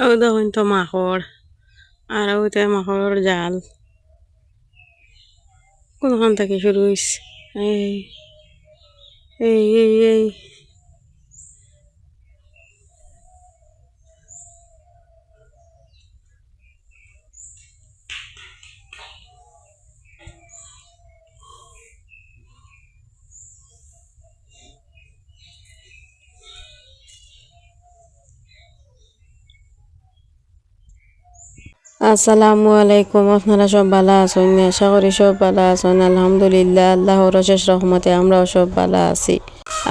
ও দেখুন তো মাকড় আর ওইটা মাকড়ের জাল কোনখান থেকে শুরু হয়েছে এই এই এই আসসালামু আলাইকুম, আপনারা সব ভালো আছেন? আশা করি সব ভালো আছেন। আলহামদুলিল্লাহ, আল্লাহর অশেষ রহমতে আমরাও সব ভালো আছি।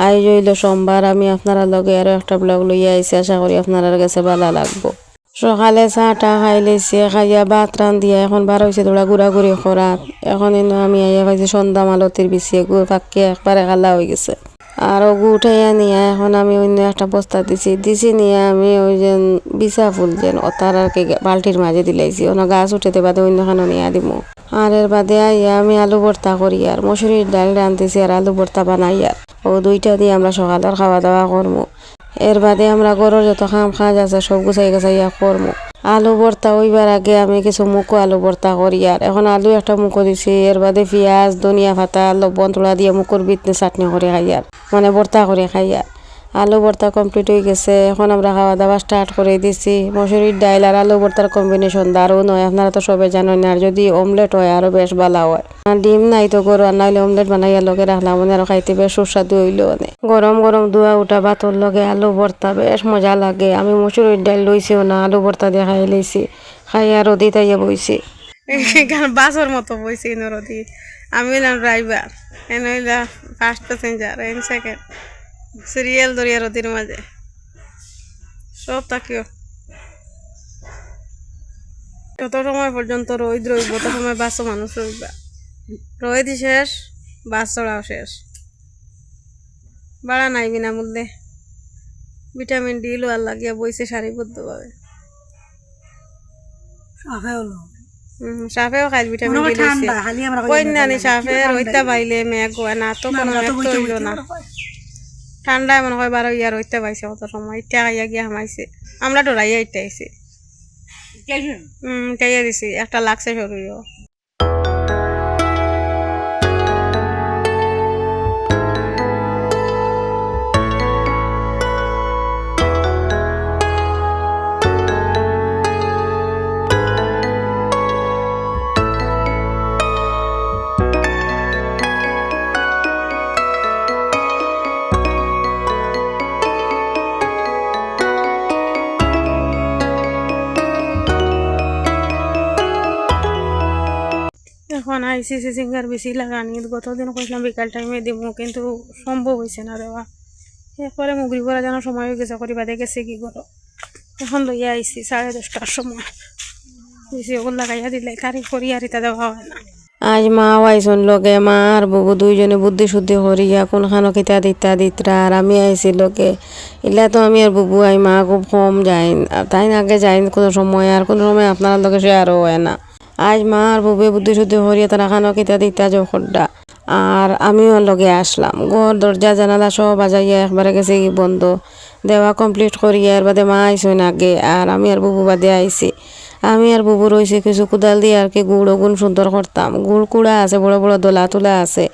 আজ হইল সোমবার, আমি আপনারা লগে আরও একটা ব্লগ লইয়া আইছি। আশা করি আপনারা কাছে ভালো লাগবো। সকালে চাটা খাই লইছে খাইয়া ভাত দিয়া এখন বার হয়েছে তোরা ঘুরাঘুরি করাত এখন আমি আইয়া পাইছি সন্ধ্যা মালতির বিছিয়ে, গু ফাঁকি একবারে খালা হয়ে গেছে। আর গু উঠাইয়া নিয়ে এখন আমি অন্য একটা বস্তা দিছি। দিছি নিয়ে আমি ওই যে বিছা ফুল যেন তার আর কি বালতির মাঝে দিলাইছি। অন্য গাছ উঠেতে বাদে অন্য খানো নিয়ে দিমু। আর এর বাদে আইয়া আমি আলু ভর্তা করি আর মসুরির ডাল রাঁধতেছি আর আলু ভর্তা বানাই আর। ও দুইটা দিয়ে আমরা সকালের খাওয়া দাওয়া করব এর বাদে আমরা গরুর যত খাম খাজ আছে সব গুছাই গুছাইয়া করব আলু ভর্তা হইবার আগে আমি কিছু মুখো আলু ভর্তা করি। আর এখন আলু একটা মুখো দিছি, এর বাদে পেঁয়াজ, ধনিয়া পাতা, লবণ তোলা দিয়ে মুখোর বিতনে চাটনি করে খাই আর। মানে ভর্তা করে খাই আর। আলু ভর্তা কমপ্লিট হয়ে গেছে। এখন আমরা খাওয়া দাওয়া স্টার্ট করে দিছি। মসুরির ডাইল আর আলু ভর্তার কম্বিনেশন দারুণ হয়। আপনারা তো সবাই জানেন, আর যদি অমলেট হয়, আরও বেশ ভালো হয়। আর ডিম নাই তো গরু, আর নাইলে অমলেট বানাইয়া লগে রাখলাম। মানে আরও খাইতে বেশ সুস্বাদু হইল গরম গরম দুয়া উঠা ভাতর লগে আলু ভর্তা বেশ মজা লাগে। আমি মসুরির ডাইল লইছিও না, আলু ভর্তা দিয়ে খাই লইছি। খাই আর রদি তাইয়া বইছি। বাসর মতো বইছি আমি হইলাম ড্রাইভার। এনে হইলাম ফার্স্ট প্যাসেঞ্জার এন সেকেন্ড সিরিয়াল দরিয়া রতির মাঝে। সব তাকিও। যত সময় পর্যন্ত রোদ রইব তত সময় বাসও মানুষ রইবা। রোদই শেষ বাস চড়াও শেষ। বাড়া নাই বিনামূল্যে। ভিটামিন ডি লোয়ার লাগিয়া বইছে সারিবদ্ধভাবে। হুম, সাপেও খাই ভিটামিন ডি লইছে। কন্যানি সাপে রইতা পাইলে মেঘ না তো কোনো মেঘ তো না। ঠান্ডায় মনে হয় বারো ইয়ার হইতে পাইছে কত সময়। ইটা খাইয়া গিয়া হামাইছে। আমরা ডরাইয়া ইটাইছি হুম খাইয়া দিছি একটা লাগছে শরীরও। এখন আইসিসি সিঙ্গার বেশি লাগানি গতদিন কইলাম বিকাল টাইমে দিব কিন্তু সম্ভব হয়েছে না দেওয়া এরপরে মুগরি করা যেন সময় গেছে করি বাদে গেছে কি করো। এখন লইয়া আইসি সাড়ে দশটার সময়। বেশি ওগুলো লাগাইয়া দিলে তারিখ করি আর এটা দেওয়া হয় না। আজ মা আইসন লগে, মা আর বুবু দুইজনে বুদ্ধি শুদ্ধি করিয়া কোন খানো কিতা দিতা দিতরা, আর আমি আইসি লগে। ইলা তো আমি আর বুবু আই মা খুব কম আর তাই আগে যাইন কোনো সময়, আর কোনো সময় আপনার লগে সে আরও হয় না। আজ মা আর বুবে বুদ্ধি শুদ্ধি হরিয়া তারা খানো কিতা দিতা জখড্ডা আর আমিও লগে আসলাম। ঘর, দরজা, জানালা সব বাজাইয়া একবারে গেছে বন্ধ। দেওয়া কমপ্লিট করিয়া এর বাদে মা আইসইন আগে। আর আমি আর বুবু বাদে আইছি। আমি আর বুবু রয়েছে কিছু কোদাল দিয়ে আর কি গুড় গুণ সুন্দর করতাম। গুড় কুড়া আছে, বড় বড় দোলা তোলা আছে।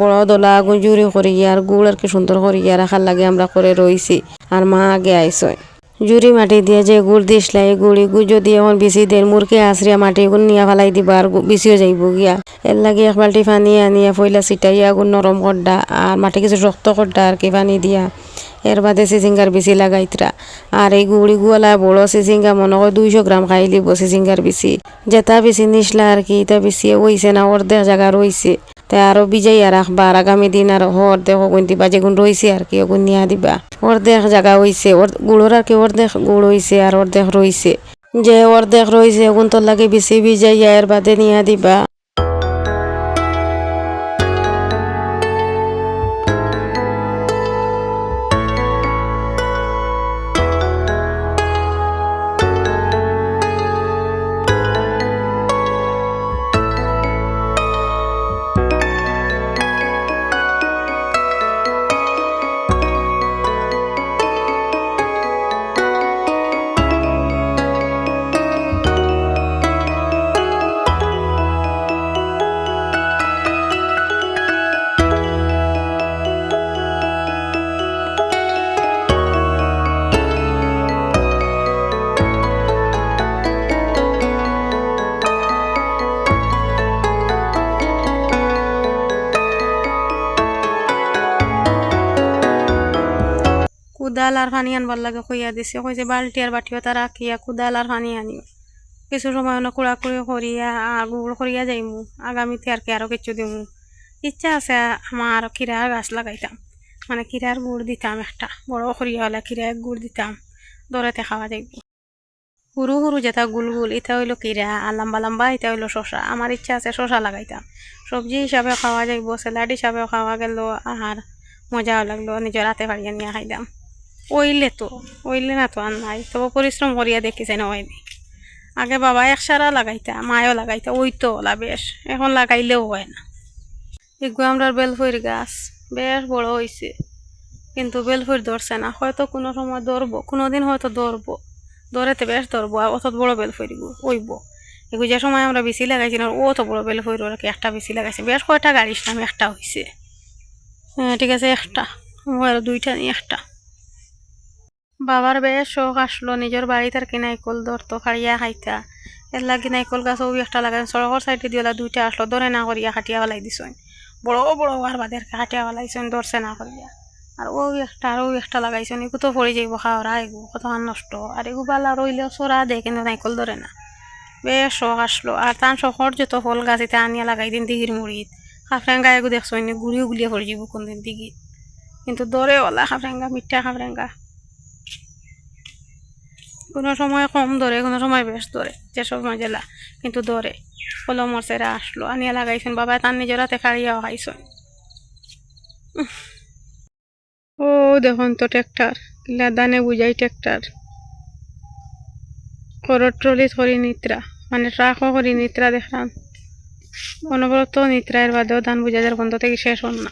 বড় দোলা গুণ জুড়ি করিয়া আর গুড় আর কি সুন্দর করি আর রাখার লাগে আমরা করে রইছি। আর মা আগে আইসই। জুড়ি মাটি দিয়ে যে গুড় দিসলা এই গুড়ি গুড় যদি এখন বেশি দেন মুরকে আশ্রিয়া মাটি গুণ নিয়া ফেলাই দিবা আর বেশিও যাইব গিয়া। এর লাগে এক বালটি পানি আনিয়া ফইলা ছিটাইয়া গুণ নরম করডা আর মাটি কিছু রক্ত করডা আর কি পানি দিয়া। এর বাদে সিজিঙ্গার বেশি লাগাইতরা। আর এই গুড়ি গুয়ালা বড় সিজিঙ্গা মনে হয় দুইশো গ্রাম খাই লিব সিজিঙ্গার বেশি। যেটা বেশি নিসলা আর কি, এটা বেশি হইছে না অর্ধেক জায়গা রইছে। তে আরও বিজাইয়া রাখবা আগামী দিন আর হর দেখ অগুন দিবা যেগুন রয়েছে আর কি ওগুন নিয়া দিবা। ওর দেখ জায়গা হয়েছে ওর গুড়র আর কি অর্ধেক গুড় হয়েছে আর ওর দেখ রয়েছে যে ওর দেখ রয়েছে ওগুন তোর লাগে বেশি বিজাইয়া এর বাদে নিয়া দিবা। কুদাল আর পানি আনবার লাগে কইয়া দিছে। কইছে বালতি আর বাটিও তারা রাখিয়া কুদাল আর পানি আনিও কিছু সময় অনেক কুড়া কুড়ি করিয়া আর গুড় করিয়া যাইমু। আগামীতে আর কি আরও কিছু দিমু। ইচ্ছা আছে আমার কিরার গাছ লাগাইতাম। মানে কিরার গুড় দিতাম একটা। বড় করিয়া হলে কিরার গুড় দিতাম। দরেতে খাওয়া যাইব। সরু সরু যেটা গুল গুল এটা হইল কিরা আর লম্বা লম্বা এটা হইল শশা আমার ইচ্ছা আছে শশা লাগাইতাম। সবজি হিসাবে খাওয়া যাইব, স্যালাড হিসাবে খাওয়া গেল আর মজাও লাগল, নিজের হাতে পাড়িয়ে নিয়ে খাইলাম ওইলে তো, ওইলে না তো আর নাই। তবে পরিশ্রম করিয়া দেখিছে না হয়নি আগে বাবা একসারা লাগাইতা, মায়ও লাগাইতা, ওই তো ওলা বেশ। এখন লাগাইলেও হয় না। এগুলো আমরা বেলফুর গাছ, বেশ বড় হয়েছে কিন্তু বেলফুর ধরছে না। হয়তো কোনো সময় ধরবো কোনো দিন হয়তো ধরবো। ধরেতে বেশ ধরবো, আর অত বড় বেলফুর ওইব। এগুলো যে সময় আমরা বেশি লাগাইছি না ও তো বড় বেলফুর ওরা একটা বেশি লাগাইছে? বেশ কয়টা গাড়ি ইসলাম একটা হয়েছে হ্যাঁ ঠিক আছে, একটা। দুইটা নিয়ে একটা। বাবার বেশ শখ আসলো, নিজের বাড়িতে আর কি নাইকল ধরতো ফাড়িয়া খাইতা এর লাগি নাইকল গাছ ওই একটা লাগাই সড়কের সাইডে দিয়ে দুইটা আসলো, ধরে না করিয়া হাটিয়া ফেলাই দিছেন বড় বড় আর বাদের হাটিয়া ফেলাইছেন ধরছে না করিয়া। আর ওই একটা, আর ওই একটা লাগাইছেন এগু তো পড়ে যাইব, খাওয়ারা এগু কত নষ্ট। আর এগু বালা রইলেও চড়া দেয় কিন্তু নাইকল ধরে না। বেশ শখ আসলো, আর তার শখর যত ফল গাছ এটা আনিয়া লাগাই দিন দিঘির মুড়িত খাফরেঙ্গা এগু দেখছ গুড়িও গুলিয়ে পড়ে যাব কোনদিন দিঘি কিন্তু দরে ওলা খাফরেঙ্গা মিঠা খাফরেঙ্গা কোনো সময় কম ধরে, কোনো সময় বেশ ধরে যে সময় জেলা কিন্তু ধরে। কলমর সেরা আসলো, আনিয়া লাগাইছেন, বাবা তার নিজের হাতে খাড়িয়াও খাইছেন। ও দেখুন তো ট্রেক্টর কিলা দানে বুঝাই ট্রেক্টর করর ট্রলি ধরি নিত্রা মানে ট্রাকও করি নিত্রা দেখলাম অনবরত নিত্রা এর বাদেও ধান বুঝাদের বন্ধ থেকে শেষ হন না।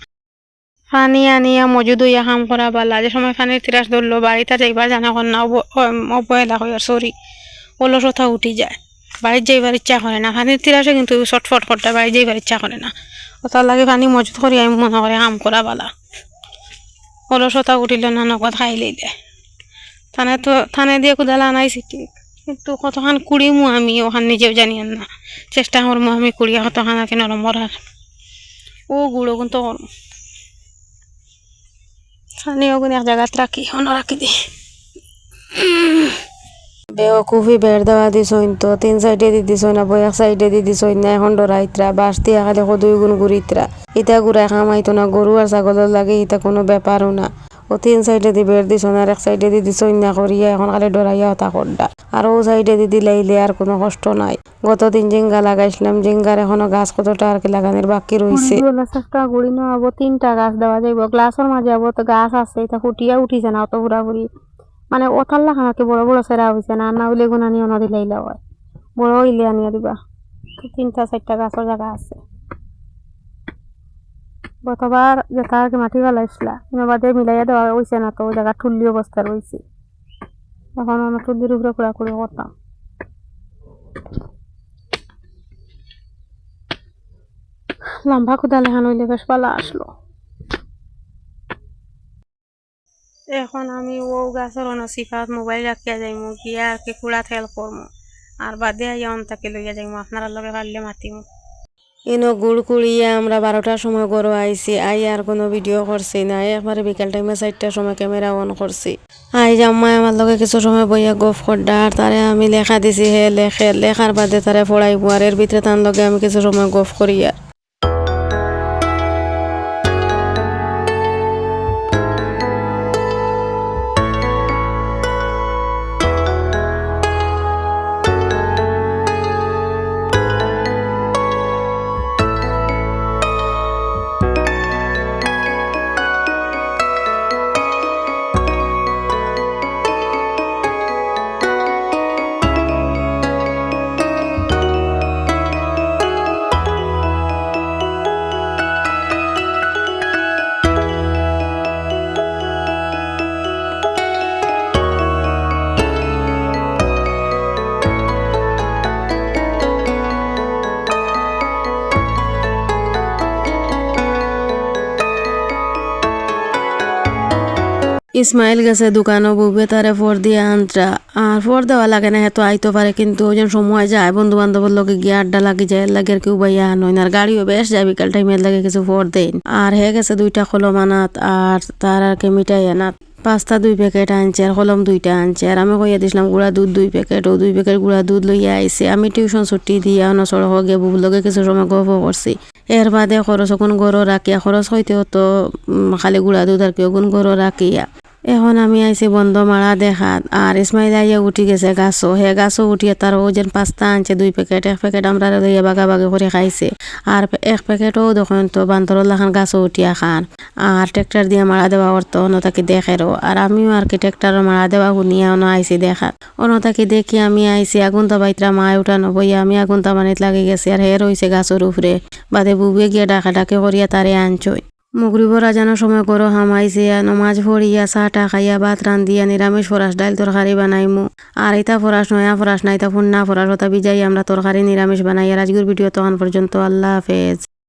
পানি আনিয়া মজুদ হইয়া কাম করা বালা। যে সময় পানির তিরাস ধরলো বাড়িতে যাইবার জানা কর না অব- অ- অবহেলা হইয়া সরি অলসতা উঠি যায়। বাড়ির যাইবার ইচ্ছা করে না। পানির তিরাসে কিন্তু ছটফট করতে বাড়ি যাইবার ইচ্ছা করে না। ওটার লাগে পানি মজুদ করি আমি মনে করে কাম করা বালা। অলসতা উঠিলে না নগদ খাই লইলে থানে তো থানে দিয়ে কোদাল আনাইছি কিন্তু কতখান কুড়িমু আমি ওখান নিজেও জানি না। চেষ্টা করমু আমি কুড়িয়া কতখান আগে নরম করার ও গুঁড়ো কিন্তু করমু থানি ওগুন এক জায়গাত রাখি অন্য রাখি দি বেওকুফি বেড় দেওয়া দিছইন তো, তিন সাইডে দি দিছই না বই এক সাইডে দি দিছই না, এখন ডরাইত্রা দিয়া খালি দুই গুণ ঘুরিত্রা ইতা ঘুরাই খামাইতো না, গরু আর ছাগলের লাগে ইতা কোনো ব্যাপারও না। ও তিন সাইডে দি বেড় দিছই আর এক সাইডে দি দিছই না করিয়া এখন খালি ডরাইয়া হতা করডা আর ও সাইডে দি দিলাইলে আর কোনো কষ্ট নাই। গত দিন জিঙ্গা লাগাইছিলাম জিঙ্গার এখনও গাছ কতটা আর কি লাগানোর বাকি একটা গুড়ি তিনটা গাছ দেওয়া যাইব। গ্লাসের মাঝে আবো তো গাছ আছে এটা ফুটিয়া উঠিছে না অত পুরাপুরি মানে ওথার লাখান কি বড় বড় সেরা হয়েছে না না হইলে গুণ আনিও নদী হয়। বড় হইলে আনিয়া দিবা। তিনটা চারটা গাছের জায়গা আছে। গতবার যেটা আর মাটি ফেলাইছিলা বাদে মিলাইয়া দেওয়া হয়েছে না, তো ওই জায়গা ঠুল্লি অবস্থা রয়েছে এখন আমরা ঠুল্লির উপরে কুড়ি করতাম লম্বা কোদাল এখান হইলে বেশ পালা আসলো এখন আমি ও গাছের অনসিফাত মোবাইল রাখিয়া যাইমু, গিয়া আর কি কুড়া থেল করমু আর বাদে আইয়া অন্তাকে লইয়া যাইমু আপনারা লগে পারলে মাতিমু। ইনো গুড় কুড়িয়ে আমরা বারোটার সময় গরু আইসি আই আর কোনো ভিডিও করছি না। আই একবারে বিকেল টাইমে চারটার সময় ক্যামেরা অন করছি। আই জাম্মাই আমার লগে কিছু সময় বইয়া গফ করডা, আর তারে আমি লেখা দিছি, হে লেখে লেখার বাদে তারে পড়াইবো আর এর ভিতরে তার লগে আমি কিছু সময় গফ করি আর। ইসমাইল গেছে দোকানও বুবে তারে ফর দিয়ে আনটা। আর ফর দেওয়া লাগে না হেতো আইতে পারে কিন্তু ওই জন্য সময় যায় বন্ধু বান্ধবের লগে গিয়ে আড্ডা লাগি যায় লাগে আর কেউ বাইয়া নয় আর গাড়িও বেশ যায়, বিকাল টাইমে এর লাগে কিছু ফর দেন আর হে গেছে দুইটা কলম আনাত আর তার আর কি মিটাই আনাত। পাস্তা দুই প্যাকেট আনছে আর কলম দুইটা আনছে। আর আমি কইয়া দিছিলাম, গুড়া দুধ দুই প্যাকেট ও দুই প্যাকেট গুড়া দুধ লইয়া আইছে আমি টিউশন ছুটি দিয়া গিয়ে বুবুর লগে কিছু সময় গল্প করছি এর বাদে খরচ কোন গরো রাখিয়া খরচ হইতেও তো খালি গুড়া দুধ আর কেউ গুণ গরো রাখিয়া এখন আমি আইছি বন্ধ মারা দেখাত। আর ইসমাইল আইয়া উঠি গেছে গাছও। হে গাছও উঠিয়ে তার ও যেন পাস্তা আনছে, দুই প্যাকেট এক প্যাকেট আমরা লইয়া বাগা বাগি করে খাইছে। আর এক প্যাকেটও দেখুন তো বান্তর লাখান গাছও উঠিয়া খান আর ট্রেক্টর দিয়ে মারা দেওয়া অর্থ অনতাকে দেখেরও আর আমিও আর কি ট্রেক্টর মারা দেওয়া শুনিয়া অন আইছি দেখাত। অনতাকে দেখি আমি আইছি আগুন বাইতরা মায় উঠানো বইয়া আমি আগুন তামানিত লাগি গেছি। আর হে রইছে গাছের উপরে বাদে বুবে গিয়ে ডাকা ডাকে করিয়া তারে আনছই। মুগরিব যেন সময় করো হামাইছিয়া নমাজ পড়িয়া চাহটা খাইয়া, ভাত রান্ধিয়া, নিরামিষ ফরাস ডাইল তরকারি বানাইমু। আর এটা ফরাস নয়া ফরাস নাইতা ফুন্না ফরাস হতা বিজাই আমরা তরকারি নিরামিষ বানাইয়া। রাজগুর ভিডিও তখন পর্যন্ত, আল্লাহ হাফেজ।